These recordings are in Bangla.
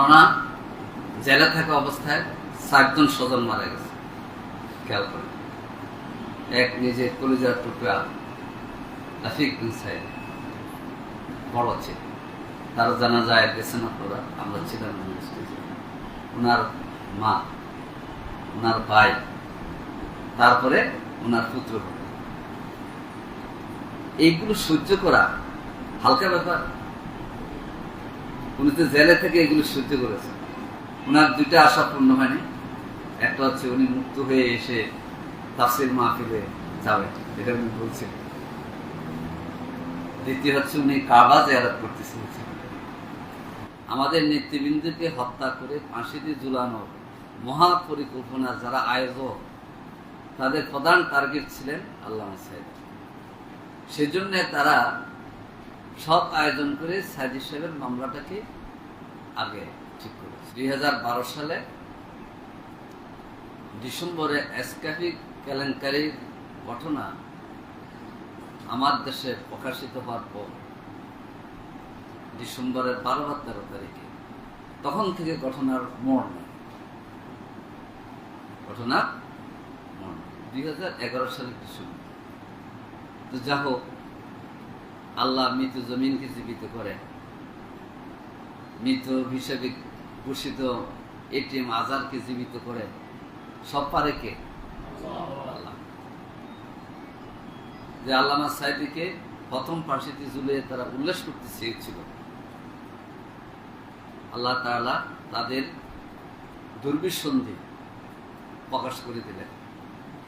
মাওলানা জেলে থাকা অবস্থায় সাতজন স্বজন মারা গেছে। খেয়াল করে। এক নিজে কলিজার টুকরা রাফিক বিন সাহেব বড় ছিল। তারও জানা যায় গেছেন আপনারা আমরা ছিলাম ওনার মা ওনার ভাই, তারপরে ওনার পুত্র। এইগুলো সহ্য করা হালকা ব্যাপার। উনি তো জেলে থেকে এগুলো সহ্য করেছেন। ওনার দুইটা আশা পূর্ণ হয়নি। একটা হচ্ছে উনি মুক্ত হয়ে এসে তাফসির মাহফিলে যাবে, এটা উনি বলছেন দ্বিতীয় হচ্ছে উনি কাবা জেয়ারত করতে চেয়েছেন আমাদের নেতৃবৃন্দকে হত্যা করে ফাঁসিতে ঝুলানোর মহাপরিকল্পনা যারা আয়োজক, তাদের প্রধান টার্গেট ছিলেন আল্লাহ সাহেব। সেজন্য তারা সব আয়োজন করে সাইদি সাহেবের মামলাটাকে আগে ঠিক করেছে দুই সালে ডিসেম্বরে এসকাফি কেলেঙ্কারির ঘটনা আমার দেশে প্রকাশিত হওয়ার পর ডিসেম্বরের বারো বা তেরো তারিখে তখন থেকে ঘটনার মোড় নেই। ঘটনার মোড় দুই হাজার এগারো সালের ডিসেম্বর। তো যা হোক আল্লাহ মৃত জমিনকে জীবিত করে। মৃত হিসেবে ঘোষিত এটিএম আজারকে জীবিত করে। সব পারে কে? যে আল্লামা সাহেবিকে প্রথম ফাঁসিতে ঝুলিয়ে তারা উল্লেখ করতে চেয়েছিল। আল্লাহ তাআলা তাদের দুর্বিসন্ধি প্রকাশ করে দিলেন।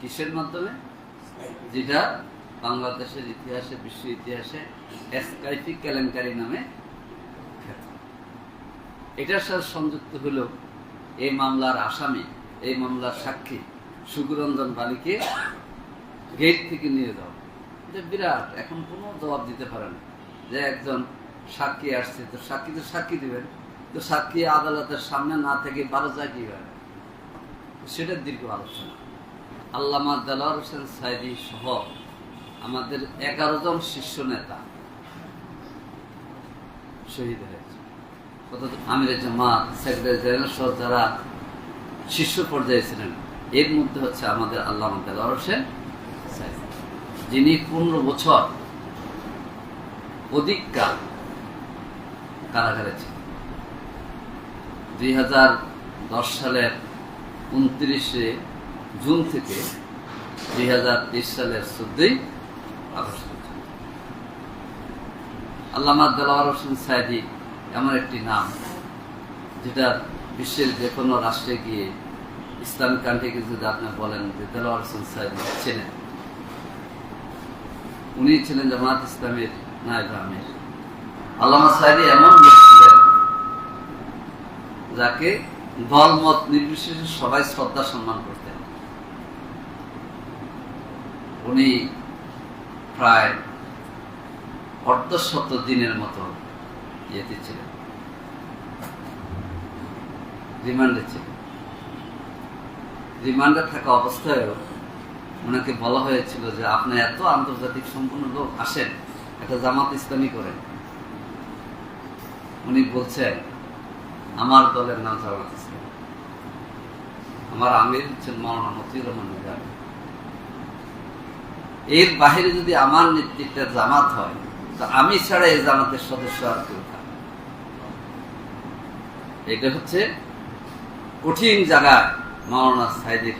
কিসের মাধ্যমে? যেটা বাংলাদেশের ইতিহাসে, বিশ্ব ইতিহাসে এসকাইফি কেলেঙ্কারি নামে এটার সাথে সংযুক্ত হল এই মামলার আসামি, এই মামলার সাক্ষী সুগুরঞ্জন বালিকে গেট থেকে নিয়ে যাও এটা বিরাট, এখন কোনো জবাব দিতে পারে না যে একজন সাক্ষী আসছে। তো সাক্ষী তো সাক্ষী দেবেন, তো সাক্ষী আদালতের সামনে না থেকে বারো যায় কীভাবে? সেটার দীর্ঘ আলোচনা। আল্লামা দেলার হোসেন সাইদি সহ আমাদের এগারো জন শীর্ষ নেতা শহীদ হয়েছে। অর্থাৎ আমির জামাত, সেক্রেটারি জেনারেল সহ যারা শীর্ষ পর্যায়ে ছিলেন, এর মধ্যে হচ্ছে আমাদের আল্লামা দেলার হোসেন যিনি পনেরো বছর অধিক কাল কারাগারে ছিলেন। দুই হাজার দশ সালের উনত্রিশে জুন থেকে দুই হাজার তেইশ সালের চোদ্দই আল্লামা দেলাওয়ার হোসেন সাইদি এমন একটি নাম, যেটা বিশ্বের যে কোনো রাষ্ট্রে গিয়ে ইসলামিক কান্ট্রিকে যদি আপনি বলেন যে দেলাওয়ার হোসেন সাইদি চেনেন উনি ছিলেন জামাত ইসলামের আমির। আল্লামা সাইদি এমন ছিলেন যাকে দল মত নির্বিশেষে সবাই শ্রদ্ধা সম্মান করতেন। উনি প্রায় অর্ধশত দিনের মতো ইয়েতে ছিলেন। রিমান্ডে ছিলেন। রিমান্ডে থাকা অবস্থায়ও ওনাকে বলা হয়েছিল যে, আপনি এত আন্তর্জাতিক সম্পূর্ণ লোক, আসেন, একটা জামাত ইসলামী করেন। উনি বলছেন, আমার দলের নাম জামাত ইসলাম। আমার আমির হচ্ছেন মাওলানা মতিউর রহমান এর বাহিরে যদি আমার নেতৃত্বের জামাত হয়, তো আমি ছাড়া এই জামাতের সদস্য আর কেউ থাকবে না। এটা হচ্ছে কঠিন জায়গায় মাওলানা সাইদের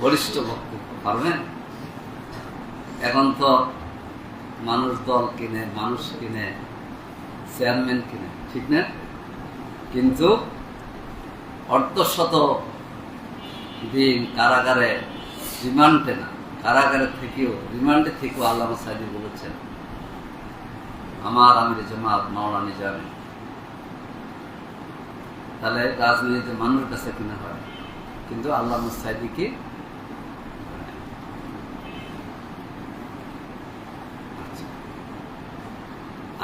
বলিষ্ঠ বক্তব্য, পারবেন? এখন তো মানুষ দল কিনে, মানুষ কিনে, চেয়ারম্যান কিনে, ঠিক না? কিন্তু অর্ধশত দিন কারাগারে রিমান্ডে না। কারাগারে থেকেও, রিমান্ডে থেকেও আল্লামা সাইদি বলেছেন, আমার আমির জামাত মাওলানা নিজামী তাহলে রাজনীতিতে মানুষের কাছে কিনা হয়, কিন্তু আল্লামা সাইদিকে আচ্ছা।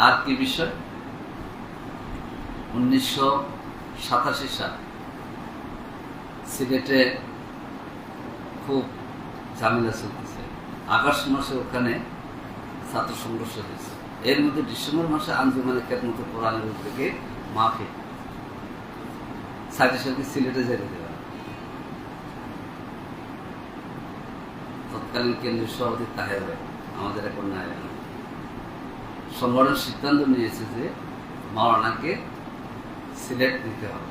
আর কি বিষয় উনিশশো সাতাশি সাল সিলেটে খুব ঝামেলা চলতেছে। আগস্ট মাসে ওখানে ছাত্র সংঘর্ষ হয়েছে। এর মধ্যে ডিসেম্বর মাসে আঞ্জুমানে খেদমত কোরআনের উদ্যোগে মাহফিল। সাইডে সাথে সিলেটে যেতে দেবে তৎকালীন কেন্দ্রীয় সভাপতি তাহের আমাদের এখন নাই সংগঠন সিদ্ধান্ত নিয়েছে যে মাওলানাকে সিলেক্ট নিতে হবে।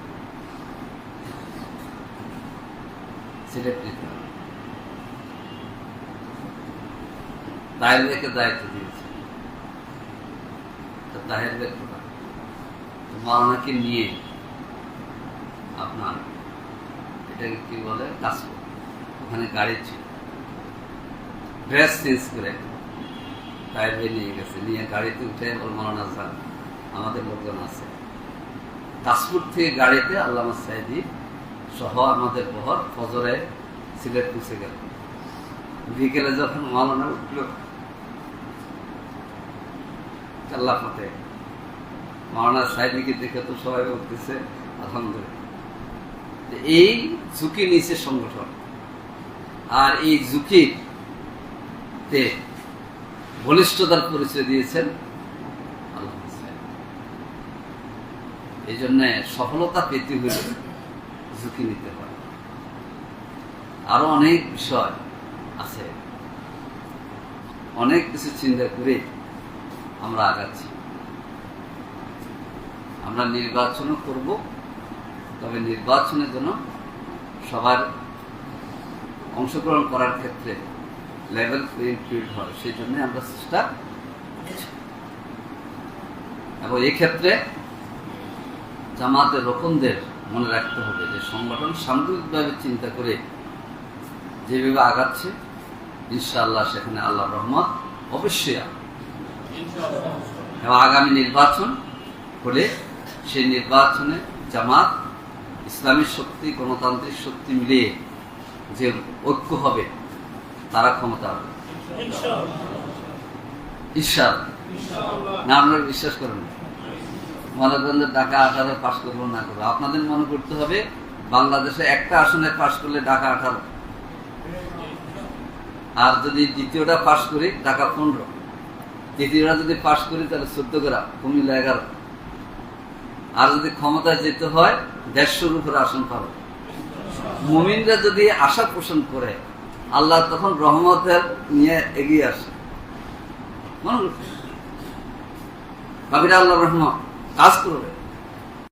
সিলেক্ট নিতে হবে। দায়িত্ব দিয়েছে। নিয়ে আপনার এটাকে কি বলে? কাজ ওখানে গাড়ি ছিল। ড্রেস চেঞ্জ করে নিয়ে গেছে। নিয়ে গাড়িতে উঠে ওর যান আমাদের লোকজন আছে। কাশপুর থেকে গাড়িতে আল্লামা সাইদি সহ আমাদের বহর ফজরে সিলেট পৌঁছে গেল। বিকেলে যখন মৌলানা উঠল আল্লাহ ফতে মৌলানা সাইদিকে দেখে তো সবাই উঠতেছে এই ঝুঁকি নিচে সংগঠন। আর এই ঝুঁকিতে ঘনিষ্ঠতার পরিচয় দিয়েছেন এই জন্য সফলতা পেতে হলে ঝুঁকি নিতে হয়। আরও অনেক বিষয় আছে। অনেক কিছু চিন্তা করে আমরা আগাচ্ছি। আমরা নির্বাচনও করব, তবে নির্বাচনের জন্য সবার অংশগ্রহণ করার ক্ষেত্রে লেভেল প্লেইং ফিল্ড হয়, সেই জন্য আমরা চেষ্টা এবং ক্ষেত্রে জামাতের রকমদের মনে রাখতে হবে যে সংগঠন সামগ্রিকভাবে চিন্তা করে যেভাবে আগাচ্ছে ইনশাআল্লাহ সেখানে আল্লাহ রহমত অবশ্যই। এবং আগামী নির্বাচন হলে সেই নির্বাচনে জামাত, ইসলামী শক্তি, গণতান্ত্রিক শক্তি মিলিয়ে যে ঐক্য হবে, তারা ক্ষমতা হবে ঈশ্বর না, আপনারা বিশ্বাস করেন? মনে করেন যে ঢাকা আঠারো পাশ করব না করব আপনাদের মনে করতে হবে, বাংলাদেশে একটা আসনে পাশ করলে ঢাকা আঠারো আর যদি দ্বিতীয়টা পাশ করি, ঢাকা পনেরো। তৃতীয়টা যদি পাশ করি, তাহলে চোদ্দ গ্রাম কুমিল্লা এগারো। আর যদি ক্ষমতায় যেতে হয়, দেড়শোর উপরে আসন পাবে। মুমিনরা যদি আশা পোষণ করে, আল্লাহ তখন রহমতের নিয়ে এগিয়ে আসে। মনে করছে আল্লাহ রহমত, কাজ করবে।